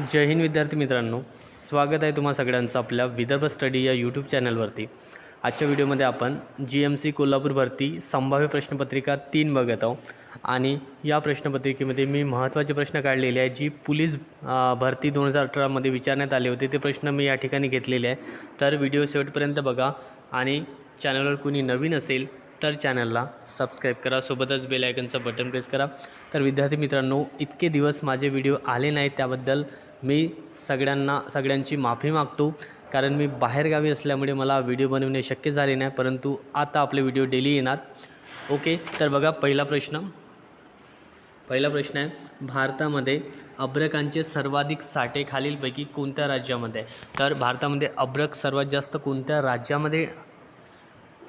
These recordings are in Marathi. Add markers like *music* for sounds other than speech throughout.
जय हिंद विद्यार्थी मित्रांनो स्वागत आहे तुम्हा सगळ्यांचं आपल्या विदर्भ स्टडी या यूट्यूब चॅनलवरती. आजच्या व्हिडिओमध्ये आपण जी एम सी कोल्हापूर भरती संभाव्य प्रश्नपत्रिका तीन बघत आहोत आणि या प्रश्नपत्रिकेमध्ये मी महत्त्वाचे प्रश्न काढलेले आहे जी पोलीस भरती दोन हजार अठरामध्ये विचारण्यात आले होते ते प्रश्न मी या ठिकाणी घेतलेले आहे तर व्हिडिओ शेवटपर्यंत बघा आणि चॅनलवर कुणी नवीन असेल तर चॅनलला सबस्क्राईब करा सोबतच बेल आयकनचं बटन प्रेस करा. तर विद्यार्थी मित्रांनो इतके दिवस माझे व्हिडिओ आले नाहीत त्याबद्दल मी सगळ्यांना सगळ्यांची माफी मागतो. कारण मी बाहेरगावी असल्यामुळे मला व्हिडिओ बनवणे शक्य झाले नाही परंतु आता आपले व्हिडिओ डेली येणार. ओके तर बघा पहिला प्रश्न. पहिला प्रश्न आहे भारतामध्ये अब्रकांचे सर्वाधिक साठे खालीलपैकी कोणत्या राज्यामध्ये आहे? तर भारतामध्ये अब्रक सर्वात जास्त कोणत्या राज्यामध्ये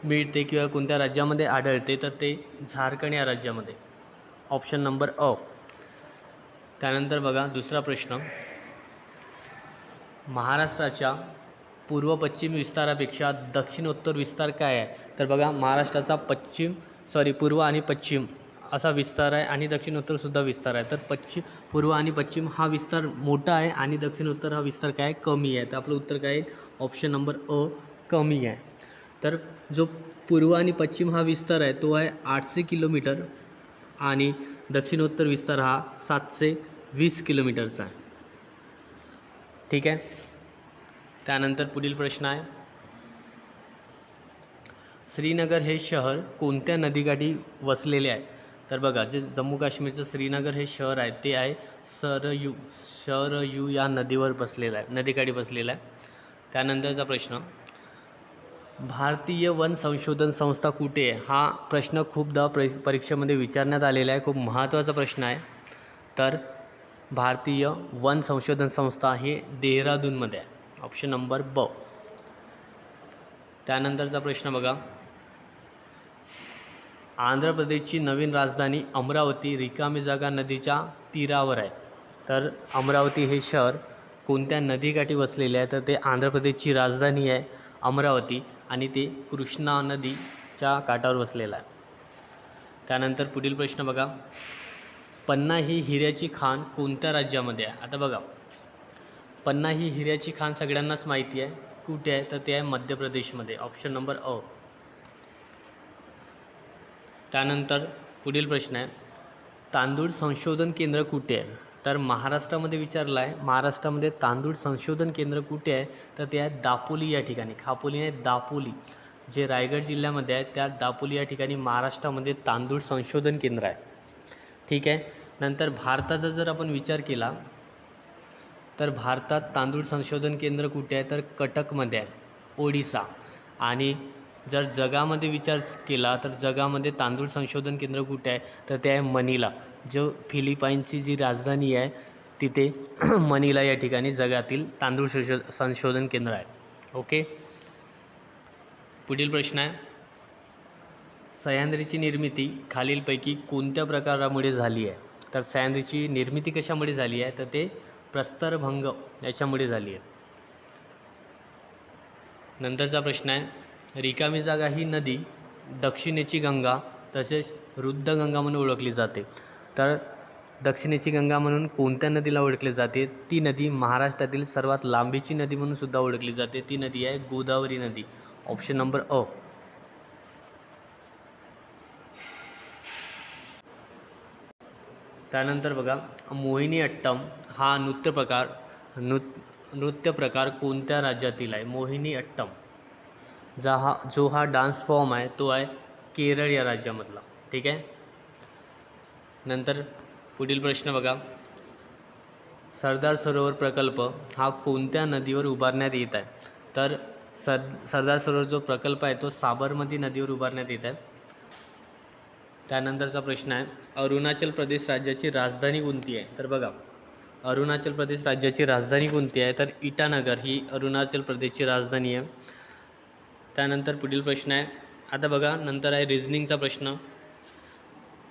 मिळते किंवा कोणत्या राज्यामध्ये आढळते तर ते झारखंड या राज्यामध्ये. ऑप्शन नंबर अ. त्यानंतर बघा दुसरा प्रश्न. महाराष्ट्राच्या पूर्व पश्चिम विस्तारापेक्षा दक्षिणोत्तर विस्तार काय आहे? तर बघा महाराष्ट्राचा पश्चिम सॉरी पूर्व आणि पश्चिम असा विस्तार आहे आणि दक्षिणोत्तरसुद्धा विस्तार आहे. तर पश्चिम पूर्व आणि पश्चिम हा विस्तार मोठा आहे आणि दक्षिणोत्तर हा विस्तार काय? आहे? कमी आहे. तर आपलं उत्तर काय आहे ऑप्शन नंबर अ कमी आहे. तर जो पूर्व आणि पश्चिम हा विस्तार आहे तो आहे आठशे किलोमीटर आणि दक्षिणोत्तर विस्तार हा सातशे वीस किलोमीटरचा आहे. ठीक आहे? त्यानंतर पुढील प्रश्न आहे. श्रीनगर हे शहर कोणत्या नदीकाठी वसलेले आहे? तर बघा जे जम्मू काश्मीरचं श्रीनगर हे शहर आहे ते आहे सरयू शरयू या नदीवर बसलेलं आहे नदीकाठी बसलेलं आहे. त्यानंतरचा प्रश्न भारतीय वन संशोधन संस्था कुठे आहे? हा प्रश्न खूपदा प्र परीक्षेमध्ये विचारण्यात आलेला आहे. खूप महत्त्वाचा प्रश्न आहे. तर भारतीय वन संशोधन संस्था हे देहरादूनमध्ये आहे. ऑप्शन नंबर ब त्यानंतरचा प्रश्न बघा. आंध्र प्रदेशची नवीन राजधानी अमरावती रिकामी जागा नदीच्या तीरावर आहे. तर अमरावती हे शहर कोणत्या नदीकाठी वसलेले आहे? तर ते आंध्र प्रदेशची राजधानी आहे अमरावती. आणि ते कृष्णा नदीच्या काठावर वसलेलं आहे. त्यानंतर पुढील प्रश्न बघा. पन्ना ही हिऱ्याची खाण कोणत्या राज्यामध्ये आहे? आता बघा. पन्ना ही हिऱ्याची खाण सगळ्यांनाच माहिती आहे. कुठे आहे? तर ते आहे मध्य प्रदेशमध्ये. ऑप्शन नंबर अ त्यानंतर पुढील प्रश्न आहे. तांदूळ संशोधन केंद्र कुठे आहे? तर महाराष्ट्रामध्ये विचारलं आहे महाराष्ट्रामध्ये तांदूळ संशोधन केंद्र कुठे आहे? तर ते आहे दापोली या ठिकाणी. खापोली नाही दापोली जे रायगड जिल्ह्यामध्ये आहे त्या दापोली या ठिकाणी महाराष्ट्रामध्ये तांदूळ संशोधन केंद्र आहे. ठीक आहे? नंतर भारताचा जर आपण विचार केला तर भारतात तांदूळ संशोधन केंद्र कुठे आहे? तर कटकमध्ये आहे ओडिसा. आणि जर जगामध्ये विचार केला तर जगामध्ये तांदूळ संशोधन केंद्र कुठे आहे? तर ते आहे मनीला. जो फिलिपाईनची जी राजधानी आहे तिथे *clears throat* मनिला या ठिकाणी जगातील तांदूळ संशो संशोधन केंद्र आहे. ओके? पुढील प्रश्न आहे. सह्याद्रीची निर्मिती खालीलपैकी कोणत्या प्रकारामुळे झाली आहे? तर सह्याद्रीची निर्मिती कशामुळे झाली आहे? तर ते प्रस्तरभंग याच्यामुळे झाली आहे. नंतरचा प्रश्न आहे. रिकामी जागा ही नदी दक्षिणेची गंगा तसेच रुद्रगंगा म्हणून ओळखली जाते. तर दक्षिणेची गंगा म्हणून कोणत्या नदीला ओळखली जाते? ती नदी महाराष्ट्रातील सर्वात लांबीची नदी म्हणून सुद्धा ओळखली जाते. ती नदी आहे गोदावरी नदी. ऑप्शन नंबर अ त्यानंतर बघा मोहिनी अट्टम हा नृत्य प्रकार नृत नृत्य प्रकार कोणत्या राज्यातील आहे? मोहिनी अट्टम. जा हा जो हा डान्स फॉर्म आहे तो आहे केरळ या राज्यामधला. ठीक आहे? नंतर पुढील प्रश्न बघा. सरदार सरोवर प्रकल्प हा कोणत्या नदीवर उभारण्यात येत आहे? तर सर सरदार सरोवर जो प्रकल्प आहे तो साबरमती नदीवर उभारण्यात येत आहे. त्यानंतरचा प्रश्न आहे अरुणाचल प्रदेश राज्याची राजधानी कोणती आहे? तर बघा अरुणाचल प्रदेश राज्याची राजधानी कोणती आहे? तर इटानगर ही अरुणाचल प्रदेशची राजधानी आहे. त्यानंतर पुढील प्रश्न आहे आता बघा नंतर आहे रिझनिंगचा प्रश्न.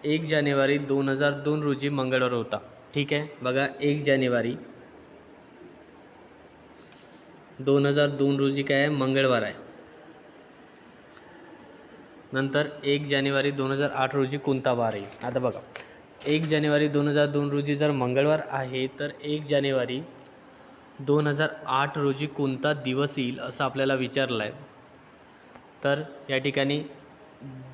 एक जानेवारी दोन हजार दोन रोजी मंगळवार होता. ठीक आहे? बघा एक जानेवारी दोन हजार दोन रोजी काय आहे? मंगळवार आहे. नंतर एक जानेवारी दोन हजार आठ रोजी कोणता वार आहे? आता बघा. एक जानेवारी दोन हजार दोन रोजी जर मंगळवार आहे तर एक जानेवारी दोन हजार आठ रोजी कोणता दिवस येईल असं आपल्याला विचारलं आहे तर या ठिकाणी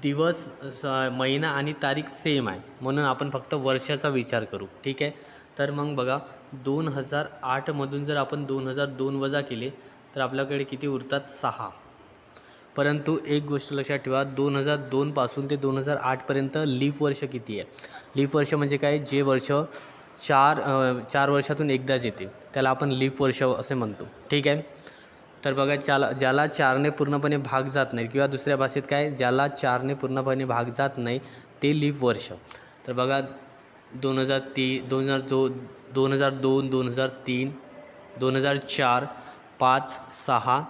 दिवस स महिना आणि तारीख सेम आहे. म्हणून आपण फक्त वर्षाचा विचार करू. ठीक आहे? तर मग बघा दोन हजार आठमधून जर आपण दोन हजार दोन वजा केले तर आपल्याकडे किती उरतात? सहा. परंतु एक गोष्ट लक्षात ठेवा दोन हजार दोनपासून ते दोन हजार आठपर्यंत लीप वर्ष किती आहे? लीप वर्ष म्हणजे काय? जे वर्ष चार चार वर्षातून एकदाच येते. त्याला आपण लीप वर्ष असे म्हणतो. ठीक आहे? तर बघा ज्याला ज्याला चारने पूर्णपणे भाग जात नाही किंवा दुसऱ्या भाषेत काय ज्याला चारने पूर्णपणे भाग जात नाही ते लीप वर्ष. तर बघा दोन हजार ती दोन हजार दो दोन हजार दोन दोन हजार तीन दोन हजार चार पाच सहा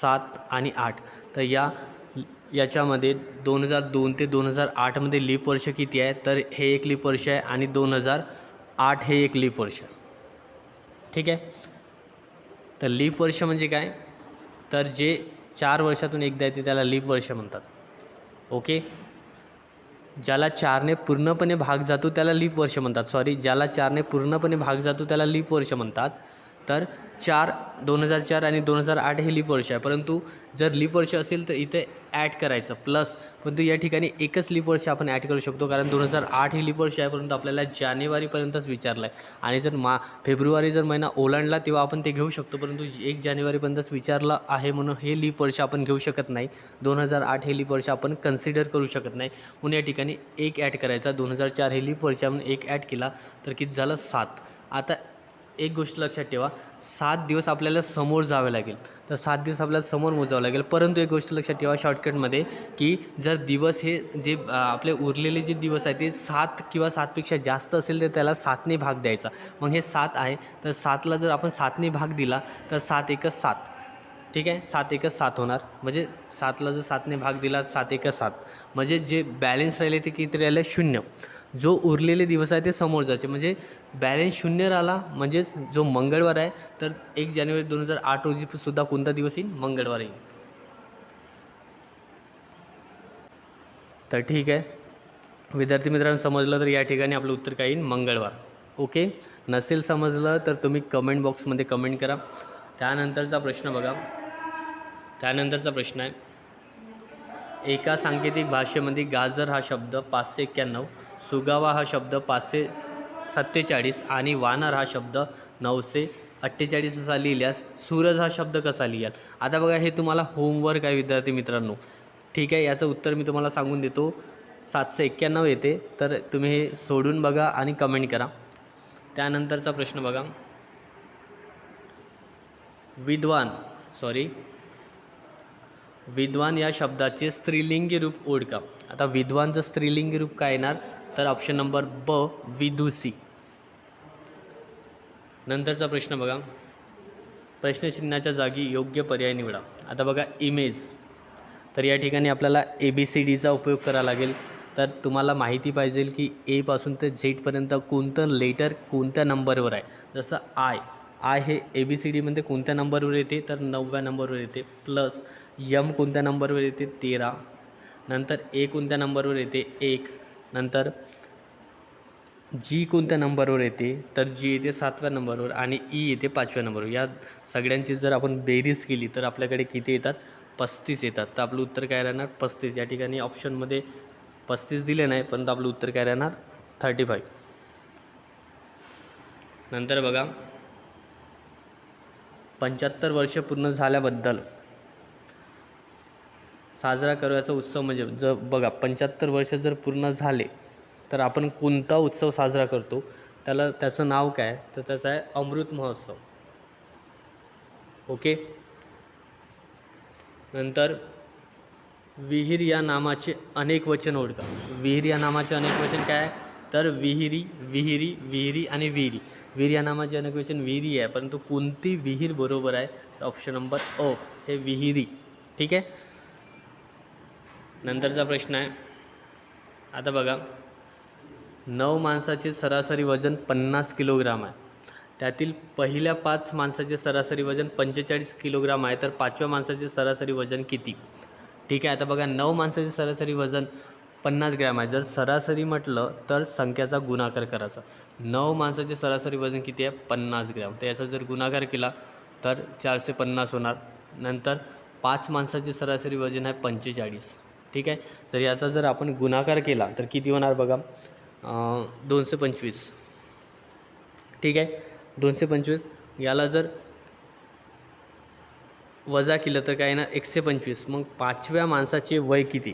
सात आणि आठ. तर या याच्यामध्ये दोन हजार दोन ते दोन हजार आठमध्ये लीप वर्ष किती आहे? तर हे एक लीप वर्ष आहे आणि दोन हजार आठ हे एक लीप वर्ष. ठीक आहे? तर लीप वर्ष म्हणजे काय? तर जे चार वर्षातून एकदा येते त्याला लीप वर्ष म्हणतात. ओके? ज्याला चारने पूर्णपणे भाग जातो त्याला लीप वर्ष म्हणतात. सॉरी ज्याला चारने पूर्णपणे भाग जातो त्याला लीप वर्ष म्हणतात. तर चार दोन हजार चार आणि दोन हजार आठ हे लीप वर्ष आहे. परंतु जर लीप वर्ष असेल तर इथे ॲड करायचं प्लस परंतु या ठिकाणी एकच लीप वर्ष आपण ॲड करू शकतो कारण दोन हजार आठ हे लीप वर्ष आहे परंतु आपल्याला जानेवारीपर्यंतच विचारलं आहे आणि जर मा फेब्रुवारी जर महिना ओलांडला तेव्हा आपण ते घेऊ शकतो परंतु एक जानेवारीपर्यंतच विचारलं आहे म्हणून हे लीप वर्ष आपण घेऊ शकत नाही. दोन हजार आठ हे लीप वर्ष आपण कन्सिडर करू शकत नाही. म्हणून या ठिकाणी एक ॲड करायचा. दोन हजार चार हे लीप वर्ष आपण एक ॲड केला. तर किती झालं? सात. आता एक गोष्ट लक्षात ठेवा सात दिवस आपल्याला समोर जावे लागेल. तर सात दिवस आपल्याला समोर मोजावं लागेल. परंतु एक गोष्ट लक्षात ठेवा शॉर्टकटमध्ये की जर दिवस हे जे आपले उरलेले जे दिवस आहे ते सात किंवा सातपेक्षा जास्त असेल तर त्याला सातने भाग द्यायचा. मग हे सात आहे तर सातला जर आपण सातने भाग दिला तर सात एकच सात. ठीक आहे? सात एकच सात होणार. म्हणजे सातला जर सातने भाग दिला सात एकच सात. म्हणजे जे बॅलेन्स राहिले ते किती राहिले? शून्य. जो उरलेले दिवस आहे ते समोर जायचे म्हणजे बॅलेन्स शून्य राहिला म्हणजेच जो मंगळवार आहे तर एक जानेवारी दोन हजार आठ रोजी सुद्धा कोणता दिवस येईल? मंगळवार येईल. तर ठीक आहे. विद्यार्थी मित्रांनो समजलं तर या ठिकाणी आपलं उत्तर काय येईल? मंगळवार. ओके? नसेल समजलं तर तुम्ही कमेंट बॉक्समध्ये कमेंट करा. त्यानंतरचा प्रश्न बघा. त्यानंतरचा प्रश्न आहे. एका सांकेतिक भाषेमध्ये गाजर हा शब्द पाचशे एक्क्याण्णव सुगावा हा शब्द पाचशे सत्तेचाळीस आणि वानर हा शब्द नऊशे अठ्ठेचाळीस असा लिहिल्यास सूरज हा शब्द कसा लिहाल? आता बघा हे तुम्हाला होमवर्क आहे विद्यार्थी मित्रांनो. ठीक आहे याचं उत्तर मी तुम्हाला सांगून देतो. सातशे एक्क्याण्णव येते तर तुम्ही हे सोडून बघा आणि कमेंट करा. त्यानंतरचा प्रश्न बघा. विद्वान सॉरी विद्वान या शब्दाचे स्त्रीलिंगी रूप ओळखा. आता विद्वानचं स्त्रीलिंगी रूप काय येणार? तर ऑप्शन नंबर ब विदुसी नंतरचा प्रश्न बघा. प्रश्नचिन्हाच्या जागी योग्य पर्याय निवडा. आता बघा इमेज तर या ठिकाणी आपल्याला ए बी सी डीचा उपयोग करावा लागेल. तर तुम्हाला माहिती पाहिजे की एपासून ते झेडपर्यंत कोणतं लेटर कोणत्या नंबरवर आहे? जसं आय आय हे ए बी सी डीमध्ये कोणत्या नंबरवर येते? तर नवव्या नंबरवर येते. प्लस यम कोणत्या नंबरवर येते? तेरा. नंतर ए कोणत्या नंबरवर येते? एक. नंतर जी कोणत्या नंबरवर येते? तर जी येते सातव्या नंबरवर आणि ई येते पाचव्या नंबरवर. या सगळ्यांची जर आपण बेरीज केली तर आपल्याकडे किती येतात? पस्तीस येतात. तर आपलं उत्तर काय राहणार? पस्तीस. या ठिकाणी ऑप्शनमध्ये पस्तीस दिले नाही परंतु आपलं उत्तर काय राहणार? Thirty five. नंतर बघा. पंच्याहत्तर वर्ष पूर्ण झाल्याबद्दल साजरा करायचा उत्सव म्हणजे जर बघा पंच्याहत्तर वर्ष जर पूर्ण झाले तर आपण कोणता उत्सव साजरा करतो? त्याला त्याचं नाव काय? तर त्याचं आहे अमृत महोत्सव. ओके? नंतर विहीर या नामाचे अनेक वचन ओळखा. विहीर या नामाचे अनेक वचन काय? आहे? तर विहिरी विहिरी विहिरी आणि विहिरी. विहिरी या नामाचे अनेक क्वेश्चन विहिरी आहे परंतु कोणती विहीर बरोबर आहे? तर ऑप्शन नंबर ओ हे विहिरी. ठीक आहे? नंतरचा प्रश्न आहे. आता बघा. नऊ माणसाचे सरासरी वजन पन्नास किलोग्राम आहे. त्यातील पहिल्या पाच माणसाचे सरासरी वजन पंचेचाळीस किलोग्राम आहे तर पाचव्या माणसाचे सरासरी वजन किती? ठीक आहे आता बघा. नऊ माणसाचे सरासरी वजन पन्नास ग्रॅम आहे. जर सरासरी म्हटलं तर संख्याचा गुणाकार करायचा. नऊ माणसाचे सरासरी वजन किती आहे? पन्नास ग्रॅम. तर याचा जर गुणाकार केला तर चारशे पन्नास होणार. नंतर पाच माणसाचे सरासरी वजन आहे पंचेचाळीस. ठीक आहे? तर याचा जर आपण गुणाकार केला तर किती होणार बघा? दोनशे पंचवीस. ठीक आहे? दोनशे पंचवीस. याला जर वजा केलं तर काय ना? एकशे पंचवीस. मग पाचव्या माणसाचे वय किती?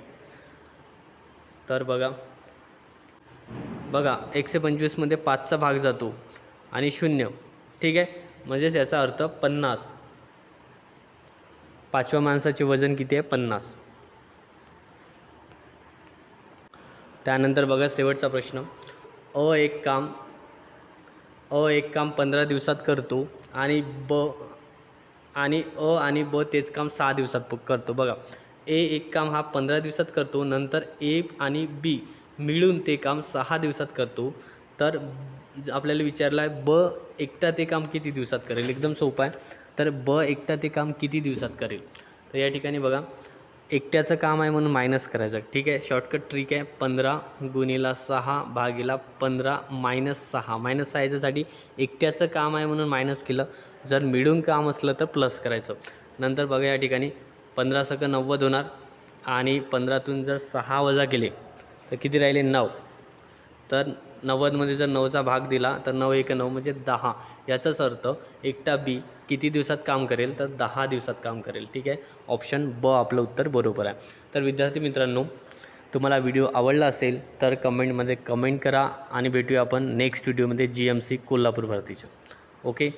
तर बघा. बघा एकशे पंचवीसमध्ये पाचचा भाग जातो आणि शून्य. ठीक आहे? म्हणजेच याचा अर्थ पन्नास. पाचव्या माणसाचे वजन किती आहे? पन्नास. त्यानंतर बघा शेवटचा प्रश्न. अ एक काम अ एक काम पंधरा दिवसात करतो आणि ब आणि अ आणि ब तेच काम सहा दिवसात करतो. बघा. ए एक काम हा पंधरा दिवसात करतो नंतर ए आणि बी मिळून ते काम सहा दिवसात करतो. तर आपल्याला विचारलं आहे ब एकटा ते काम किती दिवसात करेल? एकदम सोपं आहे. तर ब एकटा ते काम किती दिवसात करेल? तर या ठिकाणी बघा एकट्याचं काम आहे म्हणून मायनस करायचं. ठीक आहे? शॉर्टकट ट्रिक आहे. पंधरा गुणिला सहा भागीला पंधरा मायनस सहा. मायनस सहा याच्यासाठी एकट्याचं काम आहे म्हणून मायनस केलं. जर मिळून काम असलं तर प्लस करायचं. नंतर बघा या ठिकाणी पंधरा सक नव्वद होणार आणि पंधरातून जर सहा वजा केले तर किती राहिले? नऊ. तर नव्वदमध्ये जर नऊचा भाग दिला तर नऊ एक नऊ म्हणजे दहा. याचाच अर्थ एकटा बी किती दिवसात काम करेल? तर दहा दिवसात काम करेल. ठीक आहे? ऑप्शन ब आपलं उत्तर बरोबर आहे. तर विद्यार्थी मित्रांनो तुम्हाला व्हिडिओ आवडला असेल तर कमेंटमध्ये कमेंट करा आणि भेटूया आपण नेक्स्ट व्हिडिओमध्ये जी एम सी कोल्हापूर भरतीच्या ओके?